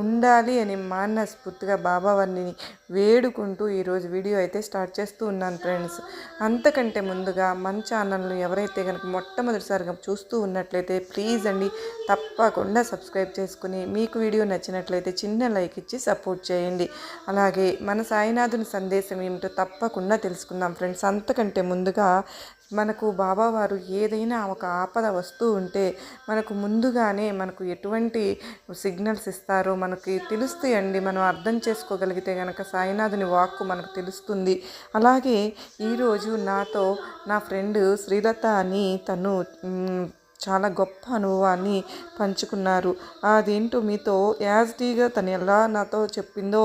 ఉండాలి అని మానస్ఫూర్తిగా బాబా వేడుకుంటూ ఈరోజు వీడియో అయితే స్టార్ట్ చేస్తూ ఉన్నాను ఫ్రెండ్స్. అంతకంటే ముందుగా మన ఛానల్ను ఎవరైతే కనుక మొట్టమొదటిసారిగా చూస్తూ ఉన్నట్లయితే ప్లీజ్ అండి తప్పకుండా సబ్స్క్రైబ్ చేసుకుని మీకు వీడియో నచ్చినట్లయితే చిన్న లైక్ ఇచ్చి సపోర్ట్ చేయండి. అలాగే మన సాయినాథుని సందేశం ఏమిటో తప్పకుండా తెలుసుకుందాం ఫ్రెండ్స్. అంతకంటే ముందుగా మనకు బాబావారు ఏదైనా ఒక ఆపద వస్తూ ఉంటే మనకు ముందుగానే మనకు ఎటువంటి సిగ్నల్స్ ఇస్తారో మనకి తెలుస్తాయండి మనం అర్థం చేసుకోగలిగితే కనుక సాయినాథుని వాక్కు మనకు తెలుస్తుంది. అలాగే ఈరోజు నాతో నా ఫ్రెండ్ శ్రీలత అని తను చాలా గొప్ప అనుభవాన్ని పంచుకున్నారు. అదేంటో మీతో యాజ్టీగా తను ఎలా నాతో చెప్పిందో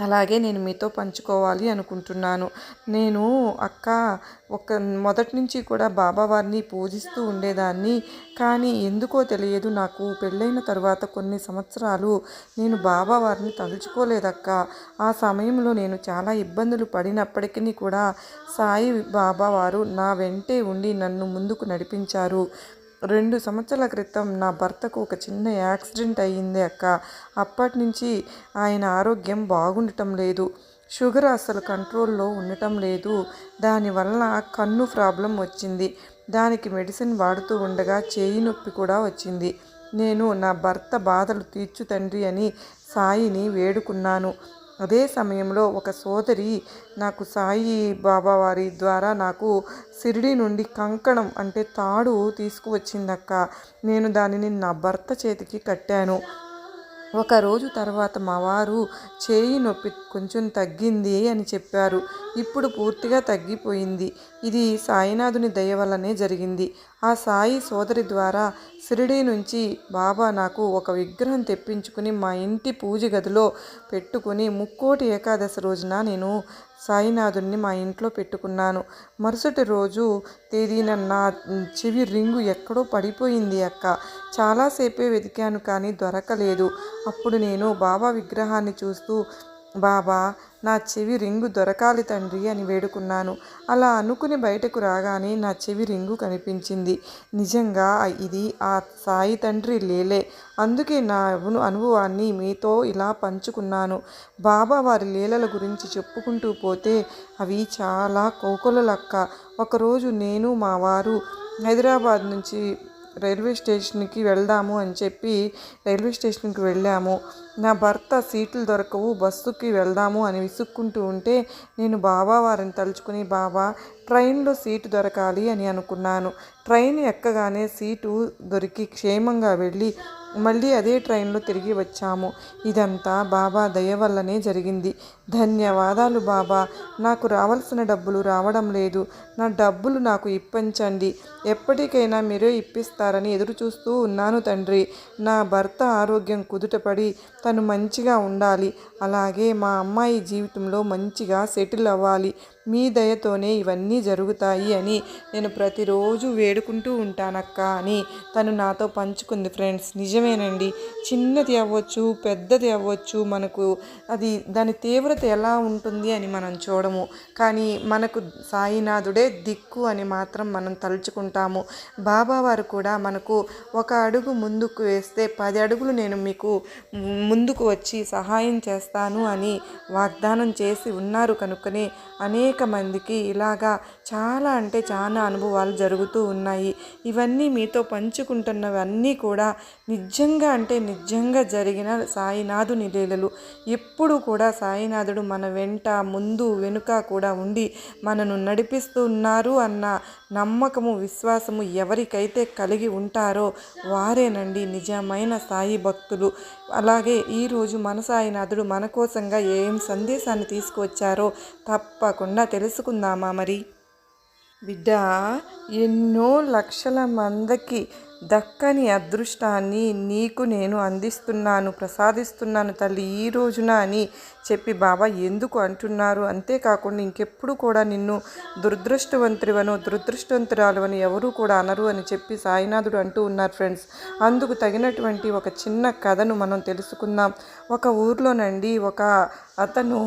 అలాగే నేను మీతో పంచుకోవాలి అనుకుంటున్నాను. నేను అక్క ఒక మొదటి నుంచి కూడా బాబావారిని పూజిస్తూ ఉండేదాన్ని. కానీ ఎందుకో తెలియదు నాకు పెళ్ళైన తర్వాత కొన్ని సంవత్సరాలు నేను బాబావారిని తలుచుకోలేదక్క. ఆ సమయంలో నేను చాలా ఇబ్బందులు పడినప్పటికీ కూడా సాయి బాబావారు నా వెంటే ఉండి నన్ను ముందుకు నడిపించారు. రెండు సంవత్సరాల క్రితం నా భర్తకు ఒక చిన్న యాక్సిడెంట్ అయ్యింది అక్క. అప్పటి నుంచి ఆయన ఆరోగ్యం బాగుండటం లేదు. షుగర్ అసలు కంట్రోల్లో ఉండటం లేదు. దానివల్ల కన్ను ప్రాబ్లం వచ్చింది. దానికి మెడిసిన్ వాడుతూ ఉండగా చేయి నొప్పి కూడా వచ్చింది. నేను నా భర్త బాధలు తీర్చు తండ్రి అని సాయిని వేడుకున్నాను. అదే సమయంలో ఒక సోదరి నాకు సాయి బాబా వారి ద్వారా నాకు సిరిడి నుండి కంకణం అంటే తాడు తీసుకువచ్చిందక్క. నేను దానిని నా భర్త చేతికి కట్టాను. ఒక రోజు తర్వాత మా వారు చేయి నొప్పి కొంచెం తగ్గింది అని చెప్పారు. ఇప్పుడు పూర్తిగా తగ్గిపోయింది. ఇది సాయినాథుని దయ వల్లనే జరిగింది. ఆ సాయి సోదరి ద్వారా షిరిడీ నుంచి బాబా నాకు ఒక విగ్రహం తెప్పించుకుని మా ఇంటి పూజ గదిలో పెట్టుకుని ముక్కోటి ఏకాదశి రోజున నేను సాయినాథుని మా ఇంట్లో పెట్టుకున్నాను. మరుసటి రోజు తేదీన నా చెవి రింగు ఎక్కడో పడిపోయింది అక్క. చాలాసేపే వెతికాను కానీ దొరకలేదు. అప్పుడు నేను బాబా విగ్రహాన్ని చూస్తూ బాబా నా చెవి రింగు దొరకాలి తండ్రి అని వేడుకున్నాను. అలా అనుకుని బయటకు రాగానే నా చెవి రింగు కనిపించింది. నిజంగా ఇది ఆ సాయి తండ్రి లేలే. అందుకే నా అనుభవాన్ని మీతో ఇలా పంచుకున్నాను. బాబా వారి లీలల గురించి చెప్పుకుంటూ పోతే అవి చాలా కోకొలలక్క. ఒకరోజు నేను మా వారు హైదరాబాద్ నుంచి రైల్వే స్టేషన్కి వెళ్దాము అని చెప్పి రైల్వే స్టేషన్కి వెళ్ళాము. నా భర్త సీట్లు దొరకవు బస్సుకి వెళ్దాము అని విసుక్కుంటూ ఉంటే నేను బాబా వారిని తలుచుకుని బాబా ట్రైన్లో సీటు దొరకాలి అని అనుకున్నాను. ట్రైన్ ఎక్కగానే సీటు దొరికి క్షేమంగా వెళ్ళి మళ్ళీ అదే ట్రైన్లో తిరిగి వచ్చాము. ఇదంతా బాబా దయ వల్లనే జరిగింది. ధన్యవాదాలు బాబా. నాకు రావాల్సిన డబ్బులు రావడం లేదు. నా డబ్బులు నాకు ఇప్పించండి. ఎప్పటికైనా మీరే ఇప్పిస్తారని ఎదురు చూస్తూ ఉన్నాను తండ్రి. నా భర్త ఆరోగ్యం కుదుటపడి తను మంచిగా ఉండాలి. అలాగే మా అమ్మాయి జీవితంలో మంచిగా సెటిల్ అవ్వాలి. మీ దయతోనే ఇవన్నీ జరుగుతాయి అని నేను ప్రతిరోజు వేడుకుంటూ ఉంటానక్క అని తను నాతో పంచుకుంది ఫ్రెండ్స్. నిజమేనండి. చిన్నది అవ్వచ్చు పెద్దది అవ్వచ్చు మనకు అది దాని తీవ్రత ఎలా ఉంటుంది అని మనం చూడము. కానీ మనకు సాయినాథుడే దిక్కు అని మాత్రం మనం తలుచుకుంటాం. తలుచుకుంటాము బాబావారు కూడా మనకు ఒక అడుగు ముందుకు వేస్తే పది అడుగులు నేను మీకు ముందుకు వచ్చి సహాయం చేస్తాను అని వాగ్దానం చేసి ఉన్నారు కనుకనే అనేక మందికి ఇలాగా చాలా అంటే చాలా అనుభవాలు జరుగుతూ ఉన్నాయి. ఇవన్నీ మీతో పంచుకుంటున్నవన్నీ కూడా నిజంగా అంటే నిజంగా జరిగిన సాయినాథుని లీలలు ఎప్పుడు కూడా సాయినాథుడు మన వెంట ముందు వెనుక కూడా ఉండి మనను నడిపిస్తున్నారు అన్న నమ్మకము విశ్వాసము ఎవరికైతే కలిగి ఉంటారో వారేనండి నిజమైన సాయి భక్తులు. అలాగే ఈరోజు మన సాయినాథుడు మన కోసంగా ఏం సందేశాన్ని తీసుకువచ్చారో తప్పకుండా తెలుసుకుందామా మరి? బిడ్డ ఎన్నో లక్షల మందికి దక్కని అదృష్టాన్ని నీకు నేను అందిస్తున్నాను ప్రసాదిస్తున్నాను తల్లి. ఈ రోజున అని చెప్పి బాబా ఎందుకు అంటున్నారు? అంతేకాకుండా ఇంకెప్పుడు కూడా నిన్ను దురదృష్టవంతుడివను దురదృష్టవంతురాలువని ఎవరూ కూడా అనరు అని చెప్పి సాయినాథుడు అంటూ ఉన్నారు ఫ్రెండ్స్ అందుకు తగినటువంటి ఒక చిన్న కథను మనం తెలుసుకుందాం. ఒక ఊర్లోనండి ఒక అతను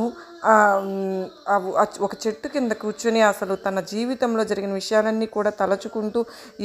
ఒక చెట్టు కింద కూర్చొని అసలు తన జీవితంలో జరిగిన విషయాలన్నీ కూడా తలచుకుంటూ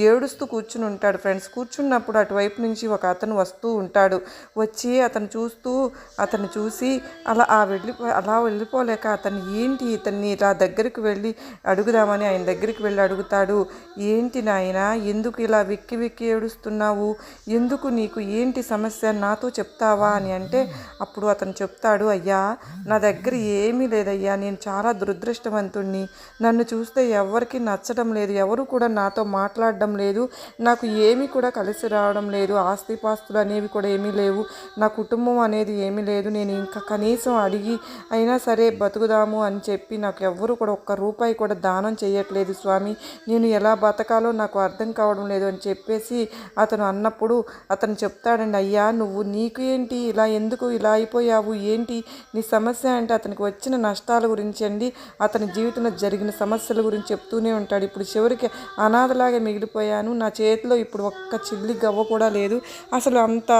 ఏడుస్తూ కూర్చుని ఉంటాడు ఫ్రెండ్స్ కూర్చున్నప్పుడు అటువైపు నుంచి ఒక అతను వస్తూ ఉంటాడు. వచ్చి అతను చూస్తూ అతను చూసి అలా ఆ వెళ్ళిపో అలా వెళ్ళిపోలేక అతను ఏంటి ఇతన్ని ఇలా దగ్గరికి వెళ్ళి అడుగుదామని ఆయన దగ్గరికి వెళ్ళి అడుగుతాడు. ఏంటి నాయన ఎందుకు ఇలా వెక్కి వెక్కి ఏడుస్తున్నావు? ఎందుకు నీకు ఏంటి సమస్య? నాతో చెప్తావా అని అంటే అప్పుడు అతను చెప్తాడు అయ్యా నా దగ్గర ఏమీ లేదయ్యా. నేను చాలా దురదృష్టవంతుణ్ణి. నన్ను చూస్తే ఎవరికి నచ్చడం లేదు. ఎవరు కూడా నాతో మాట్లాడడం లేదు. నాకు ఏమీ కూడా కలిసి రావడం లేదు. ఆస్తిపాస్తులు అనేవి కూడా ఏమీ లేవు. నా కుటుంబం అనేది ఏమీ లేదు. నేను ఇంకా కనీసం అడిగి అయినా సరే బతుకుదాము అని చెప్పి నాకు ఎవ్వరు కూడా ఒక్క రూపాయి కూడా దానం చేయట్లేదు స్వామి. నేను ఎలా బతకాలో నాకు అర్థం కావడం లేదు అని చెప్పేసి అతను అన్నప్పుడు అతను చెప్తాడండి అయ్యా నువ్వు నీకు ఏంటి? ఇలా ఎందుకు ఇలా అయిపోయావు? ఏంటి నీ సమస్య? అంటే అతనికి వచ్చిన నష్టాల గురించి అండి. అతని జీవితంలో జరిగిన సమస్యల గురించి చెప్తూనే ఉంటాడు. ఇప్పుడు చివరికి అనాథలాగా మిగిలిపోయాను. నా చేతిలో ఇప్పుడు ఒక్క చిల్లి గవ్వ కూడా లేదు. అసలు అంత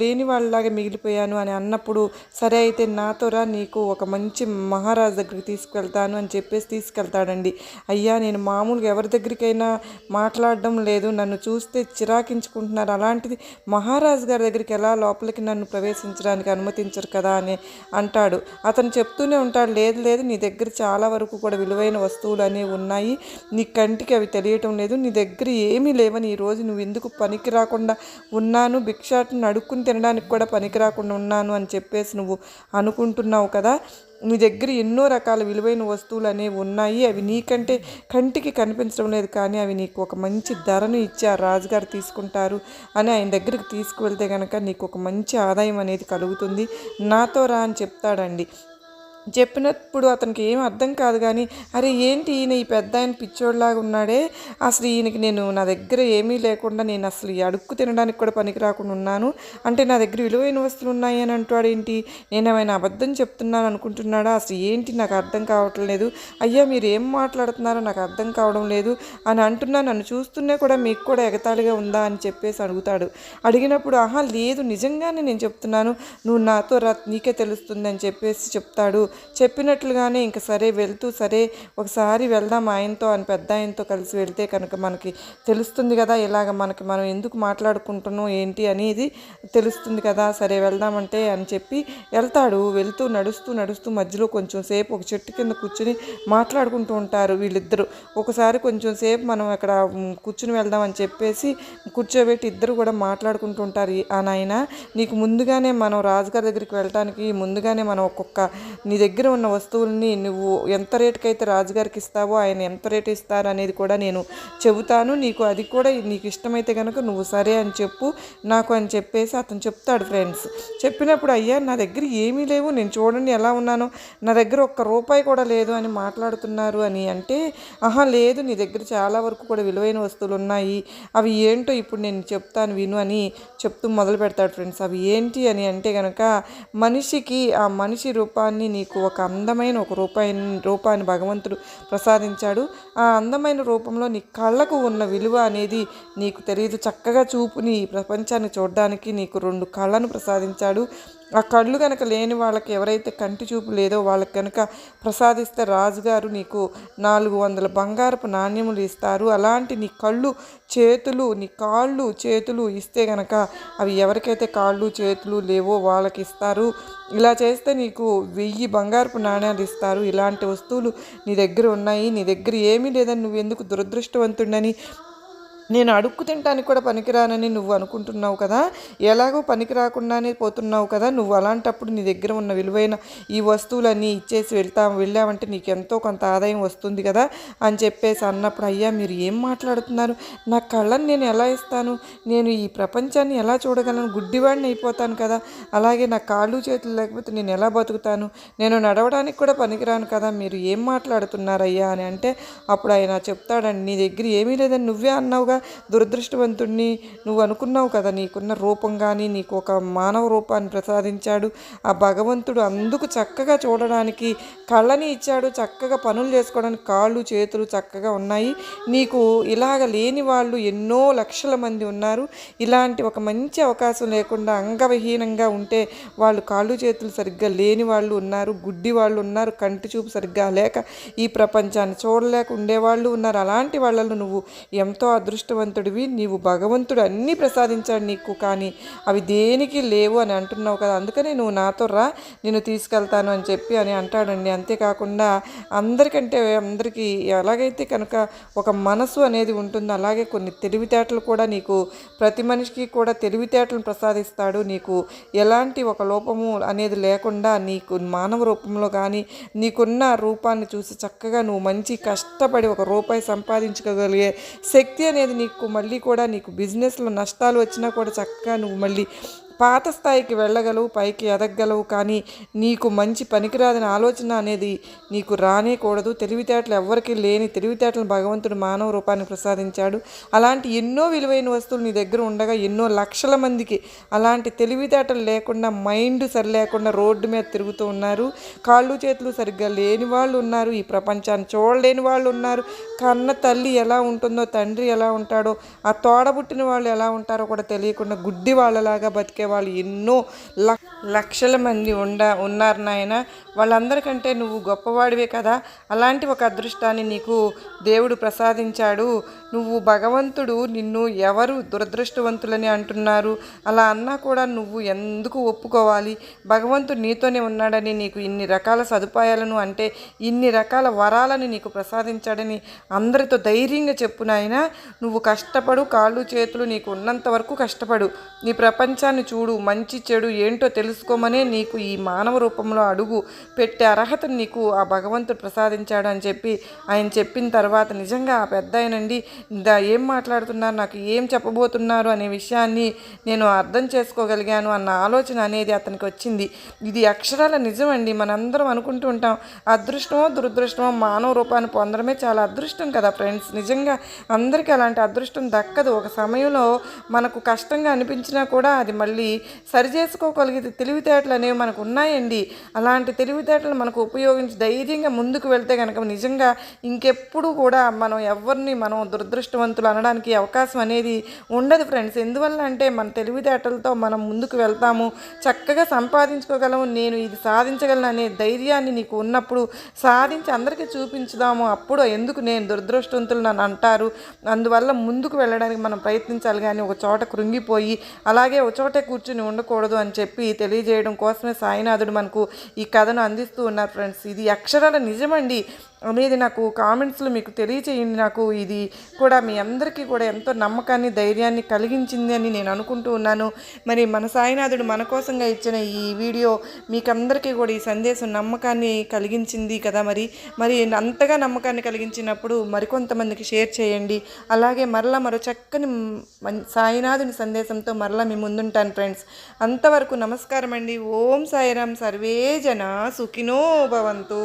లేని వాళ్ళలాగా మిగిలిపోయాను అని అన్నప్పుడు సరే అయితే నా రా నీకు ఒక మంచి మహారాజు దగ్గరికి తీసుకెళ్తాను అని చెప్పేసి తీసుకెళ్తాడండి. అయ్యా నేను మామూలుగా ఎవరి దగ్గరికైనా మాట్లాడడం లేదు. నన్ను చూస్తే చిరాకించుకుంటున్నారు. అలాంటిది మహారాజు గారి దగ్గరికి ఎలా లోపలికి నన్ను ప్రవేశించడానికి అనుమతించరు కదా అని అంటాడు. అతను చెప్తూనే ఉంటాడు లేదు లేదు నీ దగ్గర చాలా వరకు కూడా విలువైన వస్తువులు అనేవి ఉన్నాయి. నీ కంటికి అవి తెలియటం లేదు. నీ దగ్గర ఏమీ లేవని ఈరోజు నువ్వు ఎందుకు పనికి రాకుండా ఉన్నాను? భిక్షాటను అడుక్కుని తినడానికి కూడా పనికి రాకుండా ఉన్నాను అని చెప్పేసి నువ్వు అనుకుంటున్నావు కదా? నీ దగ్గర ఎన్నో రకాల విలువైన వస్తువులు అనేవి ఉన్నాయి. అవి నీకంటే కంటికి కనిపించడం లేదు కానీ అవి నీకు ఒక మంచి ధరను ఇచ్చి ఆ రాజుగారు తీసుకుంటారు అని ఆయన దగ్గరికి తీసుకువెళ్తే కనుక నీకు ఒక మంచి ఆదాయం అనేది కలుగుతుంది. నాతో రా అని చెప్తాడండి. చెప్పినప్పుడు అతనికి ఏం అర్థం కాదు కానీ అరే ఏంటి ఈయన ఈ పెద్ద ఆయన పిచ్చోడ్లాగా ఉన్నాడే? అసలు ఈయనకి నేను నా దగ్గర ఏమీ లేకుండా నేను అసలు ఈ అడుక్కు తినడానికి కూడా పనికి రాకుండా ఉన్నాను. అంటే నా దగ్గర విలువైన వస్తువులు ఉన్నాయి అని అంటాడు ఏంటి? నేను ఏమైనా అబద్ధం చెప్తున్నాను అనుకుంటున్నాడా? అసలు ఏంటి? నాకు అర్థం కావట్లేదు అయ్యా మీరు ఏం మాట్లాడుతున్నారో నాకు అర్థం కావడం లేదు అని అంటున్నా. నన్ను చూస్తున్నా కూడా మీకు కూడా ఎగతాళిగా ఉందా? అని చెప్పేసి అడుగుతాడు. అడిగినప్పుడు ఆహా లేదు. నిజంగానే నేను చెప్తున్నాను. నువ్వు నాతో రా నీకే తెలుస్తుంది అని చెప్పేసి చెప్తాడు. చెప్పినట్లుగానే ఇంక సరే వెళ్తూ సరే ఒకసారి వెళ్దాం ఆయనతో అని పెద్ద ఆయనతో కలిసి వెళ్తే కనుక మనకి తెలుస్తుంది కదా ఇలాగ మనకి మనం ఎందుకు మాట్లాడుకుంటున్నాం ఏంటి అనేది తెలుస్తుంది కదా. సరే వెళ్దామంటే అని చెప్పి వెళ్తాడు. వెళ్తూ నడుస్తూ నడుస్తూ మధ్యలో కొంచెం సేపు ఒక చెట్టు కింద కూర్చుని మాట్లాడుకుంటూ ఉంటారు వీళ్ళిద్దరూ. ఒకసారి కొంచెం సేపు మనం అక్కడ కూర్చుని వెళ్దాం అని చెప్పేసి కూర్చోబెట్టి ఇద్దరు కూడా మాట్లాడుకుంటూ ఉంటారు. ఆ నాయన నీకు ముందుగానే మనం రాజుగారి దగ్గరికి వెళ్ళటానికి ముందుగానే మనం ఒక్కొక్క నీ దగ్గర దగ్గర ఉన్న వస్తువుల్ని నువ్వు ఎంత రేటుకైతే రాజుగారికి ఇస్తావో ఆయన ఎంత రేటు ఇస్తారు అనేది కూడా నేను చెబుతాను. నీకు అది కూడా నీకు ఇష్టమైతే కనుక నువ్వు సరే అని చెప్పు నాకు అని చెప్పేసి అతను చెప్తాడు ఫ్రెండ్స్. చెప్పినప్పుడు అయ్యా నా దగ్గర ఏమీ లేవు నేను చూడండి ఎలా ఉన్నానో. నా దగ్గర ఒక్క రూపాయి కూడా లేదు అని మాట్లాడుతున్నారు అని అంటే ఆహా లేదు నీ దగ్గర చాలా వరకు కూడా విలువైన వస్తువులు ఉన్నాయి. అవి ఏంటో ఇప్పుడు నేను చెప్తాను విను అని చెప్తూ మొదలు పెడతాడు ఫ్రెండ్స్. అవి ఏంటి అని అంటే కనుక మనిషికి ఆ మనిషి రూపాన్ని నీకు ఒక అందమైన ఒక రూపాయి రూపాన్ని భగవంతుడు ప్రసాదించాడు. ఆ అందమైన రూపంలో నీ కళ్ళకు ఉన్న విలువ అనేది నీకు తెలియదు చక్కగా చూపుని ఈ ప్రపంచాన్ని చూడడానికి నీకు రెండు కళ్ళను ప్రసాదించాడు. ఆ కళ్ళు కనుక లేని వాళ్ళకి ఎవరైతే కంటి చూపు లేదో వాళ్ళకి కనుక ప్రసాదిస్తే రాజుగారు నీకు నాలుగు వందల బంగారపు నాణ్యములు ఇస్తారు. అలాంటి నీ కళ్ళు చేతులు నీ కాళ్ళు చేతులు ఇస్తే గనక అవి ఎవరికైతే కాళ్ళు చేతులు లేవో వాళ్ళకి ఇస్తారు. ఇలా చేస్తే నీకు వెయ్యి బంగారపు నాణ్యాలు ఇస్తారు. ఇలాంటి వస్తువులు నీ దగ్గర ఉన్నాయి. నీ దగ్గర ఏమీ లేదని నువ్వు ఎందుకు దురదృష్టవంతుడని నేను అడుక్కు తింటానికి కూడా పనికిరానని నువ్వు అనుకుంటున్నావు కదా? ఎలాగో పనికి రాకుండానే పోతున్నావు కదా? నువ్వు అలాంటప్పుడు నీ దగ్గర ఉన్న విలువైన ఈ వస్తువులన్నీ ఇచ్చేసి వెళ్తా వెళ్ళామంటే నీకు ఎంతో కొంత ఆదాయం వస్తుంది కదా? అని చెప్పేసి అన్నప్పుడు అయ్యా మీరు ఏం మాట్లాడుతున్నారు? నా కళ్ళని నేను ఎలా ఇస్తాను? నేను ఈ ప్రపంచాన్ని ఎలా చూడగలను? గుడ్డివాడిని అయిపోతాను కదా? అలాగే నా కాళ్ళు చేతులు లేకపోతే నేను ఎలా బతుకుతాను? నేను నడవడానికి కూడా పనికిరాను కదా? మీరు ఏం మాట్లాడుతున్నారయ్యా? అని అంటే అప్పుడు ఆయన చెప్తాడండి నీ దగ్గర ఏమీ లేదని నువ్వే అన్నావుగా? దురదృష్టవంతుడిని నువ్వు అనుకున్నావు కదా నీకున్న రూపం కానీ నీకు ఒక మానవ రూపాన్ని ప్రసాదించాడు. ఆ భగవంతుడు అందుకు చక్కగా చూడడానికి కళ్ళని ఇచ్చాడు చక్కగా పనులు చేసుకోవడానికి కాళ్ళు చేతులు చక్కగా ఉన్నాయి. నీకు ఇలాగ లేని వాళ్ళు ఎన్నో లక్షల మంది ఉన్నారు. ఇలాంటి ఒక మంచి అవకాశం లేకుండా అంగవిహీనంగా ఉంటే వాళ్ళు కాళ్ళు చేతులు సరిగ్గా లేని వాళ్ళు ఉన్నారు గుడ్డి వాళ్ళు ఉన్నారు కంటి చూపు సరిగ్గా లేక ఈ ప్రపంచాన్ని చూడలేక ఉండేవాళ్ళు ఉన్నారు. అలాంటి వాళ్ళను నువ్వు ఎంతో అదృష్టవంతుడివి. నీవు భగవంతుడు అన్నీ ప్రసాదించాడు నీకు కానీ అవి దేనికి లేవు అని అంటున్నావు కదా. అందుకనే నువ్వు నాతో రా నేను తీసుకెళ్తాను అని చెప్పి అని అంటాడండి. అంతేకాకుండా అందరికంటే అందరికీ ఎలాగైతే కనుక ఒక మనసు అనేది ఉంటుందో అలాగే కొన్ని తెలివితేటలు కూడా నీకు ప్రతి మనిషికి కూడా తెలివితేటలను ప్రసాదిస్తాడు. నీకు ఎలాంటి ఒక లోపము అనేది లేకుండా నీకు మానవ రూపంలో కానీ నీకున్న రూపాన్ని చూసి చక్కగా నువ్వు మంచి కష్టపడి ఒక రూపాయి సంపాదించగలిగే శక్తి అనేది నీకు మళ్ళీ కూడా నీకు బిజినెస్లో నష్టాలు వచ్చినా కూడా చక్కగా నువ్వు మళ్ళీ పాత స్థాయికి వెళ్ళగలవు పైకి ఎదగగలవు కానీ నీకు మంచి పనికిరాదని ఆలోచన అనేది నీకు రానేకూడదు తెలివితేటలు ఎవ్వరికీ లేని తెలివితేటలను భగవంతుడు మానవ రూపాన్ని ప్రసాదించాడు. అలాంటి ఎన్నో విలువైన వస్తువులు నీ దగ్గర ఉండగా ఎన్నో లక్షల మందికి అలాంటి తెలివితేటలు లేకుండా మైండ్ సరి లేకుండా రోడ్డు మీద తిరుగుతూ ఉన్నారు. కాళ్ళు చేతులు సరిగ్గా లేని వాళ్ళు ఉన్నారు. ఈ ప్రపంచాన్ని చూడలేని వాళ్ళు ఉన్నారు. కన్న తల్లి ఎలా ఉంటుందో తండ్రి ఎలా ఉంటాడో ఆ తోడబుట్టిన వాళ్ళు ఎలా ఉంటారో కూడా తెలియకుండా గుడ్డి వాళ్ళలాగా బతికే వాళ్ళు ఎన్నో లక్షల మంది ఉండ ఉన్నారు నాయన. వాళ్ళందరికంటే నువ్వు గొప్పవాడివే కదా. అలాంటి ఒక అదృష్టాన్ని నీకు దేవుడు ప్రసాదించాడు. నువ్వు భగవంతుడు నిన్ను ఎవరు దురదృష్టవంతులని అంటున్నారు? అలా అన్నా కూడా నువ్వు ఎందుకు ఒప్పుకోవాలి? భగవంతుడు నీతోనే ఉన్నాడని నీకు ఇన్ని రకాల సదుపాయాలను అంటే ఇన్ని రకాల వరాలని నీకు ప్రసాదించాడని అందరితో ధైర్యంగా చెప్పు నాయన. నువ్వు కష్టపడు కాళ్ళు చేతులు నీకు ఉన్నంత వరకు కష్టపడు. నీ ప్రపంచాన్ని చూడు మంచి చెడు ఏంటో తెలుసుకోమనే నీకు ఈ మానవ రూపంలో అడుగు పెట్టే అర్హతను నీకు ఆ భగవంతుడు ప్రసాదించాడు అని చెప్పి ఆయన చెప్పిన తర్వాత నిజంగా ఆ పెద్ద ఆయనండి దా ఏం మాట్లాడుతున్నారు? నాకు ఏం చెప్పబోతున్నారు అనే విషయాన్ని నేను అర్థం చేసుకోగలిగాను అన్న ఆలోచన అనేది అతనికి వచ్చింది. ఇది అక్షరాల నిజమండి. మనందరం అనుకుంటూ ఉంటాం అదృష్టమో దురదృష్టమో మానవ రూపాన్ని పొందడమే చాలా అదృష్టం కదా ఫ్రెండ్స్. నిజంగా అందరికీ అలాంటి అదృష్టం దక్కదు. ఒక సమయంలో మనకు కష్టంగా అనిపించినా కూడా అది మళ్ళీ సరిచేసుకోగలిగితే తెలివితేటలు అనేవి మనకు ఉన్నాయండి. అలాంటి తెలివితేటలు మనకు ఉపయోగించి ధైర్యంగా ముందుకు వెళ్తే కనుక నిజంగా ఇంకెప్పుడు కూడా మనం ఎవరిని మనం దురదృష్టవంతులు అనడానికి అవకాశం అనేది ఉండదు ఫ్రెండ్స్. ఎందువల్ల అంటే మన తెలివితేటలతో మనం ముందుకు వెళ్తాము చక్కగా సంపాదించుకోగలము నేను ఇది సాధించగలను అనే ధైర్యాన్ని నీకు ఉన్నప్పుడు సాధించి అందరికీ చూపించుదాము. అప్పుడు ఎందుకు నేను దురదృష్టవంతులు నన్ను అంటారు? అందువల్ల ముందుకు వెళ్ళడానికి మనం ప్రయత్నించాలి కానీ ఒక చోట కృంగిపోయి అలాగే ఒక చోటే కూర్చుని ఉండకూడదు అని చెప్పి తెలియజేయడం కోసమే సాయినాథుడు మనకు ఈ కథను అందిస్తూ ఉన్నారు ఫ్రెండ్స్. ఇది అక్షరాల నిజమండి. అనేది నాకు కామెంట్స్లో మీకు తెలియచేయండి. నాకు ఇది కూడా మీ అందరికీ కూడా ఎంతో నమ్మకాన్ని ధైర్యాన్ని కలిగించింది అని నేను అనుకుంటూ ఉన్నాను. మరి మన సాయినాథుడు మన కోసంగా ఇచ్చిన ఈ వీడియో మీకందరికీ కూడా ఈ సందేశం నమ్మకాన్ని కలిగించింది కదా మరి. మరి అంతగా నమ్మకాన్ని కలిగించినప్పుడు మరికొంతమందికి షేర్ చేయండి. అలాగే మరలా మరో చక్కని సాయినాథుని సందేశంతో మరలా మీ ముందుంటాను ఫ్రెండ్స్ అంతవరకు నమస్కారం అండి ఓం సాయిరాం సర్వే జన సుఖినో భవంతు.